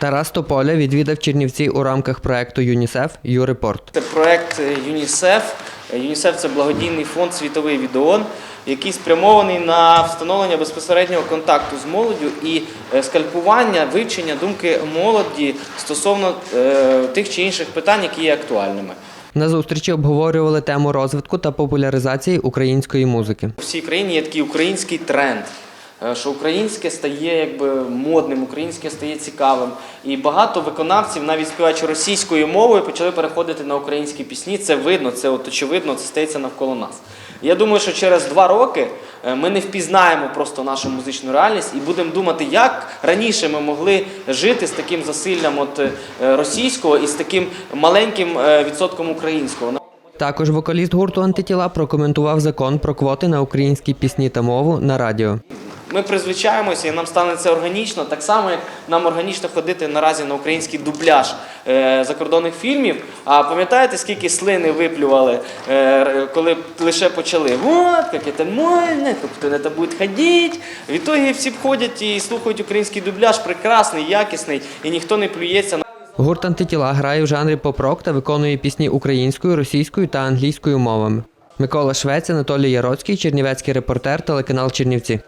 Тарас Тополя відвідав Чернівці у рамках проекту ЮНІСЕФ «Юрепорт». Це проект ЮНІСЕФ. ЮНІСЕФ це благодійний фонд світовий від ООН, який спрямований на встановлення безпосереднього контакту з молоддю і е, скальпування, вивчення думки молоді стосовно е, тих чи інших питань, які є актуальними. На зустрічі обговорювали тему розвитку та популяризації української музики. У всій країні є такий український тренд. Е, Що українське стає якби модним, українське стає цікавим. І багато виконавців, навіть співаючи російською мовою, почали переходити на українські пісні. Це видно, це от очевидно, це стається навколо нас. Я думаю, що через два роки е, ми не впізнаємо просто нашу музичну реальність і будемо думати, як раніше ми могли жити з таким засиллям от е, російського і з таким маленьким відсотком українського. Також вокаліст гурту Антитіла прокоментував закон про квоти на українські пісні та мову на радіо. Ми призвичаємося і нам стане це органічно, так само як нам органічно ходити наразі на український дубляж е, закордонних фільмів. А пам'ятаєте, скільки слини виплювали, е, коли лише почали? Вот, як це можна, тобто не буде ходити. Відтоді всі ходять і слухають український дубляж, прекрасний, якісний, і ніхто не плюється. на. Гурт Антитіла грає в жанрі поп-рок та виконує пісні українською, російською та англійською мовами. Микола Швець, Анатолій Яроцький, Чернівецький репортер, телеканал Чернівці.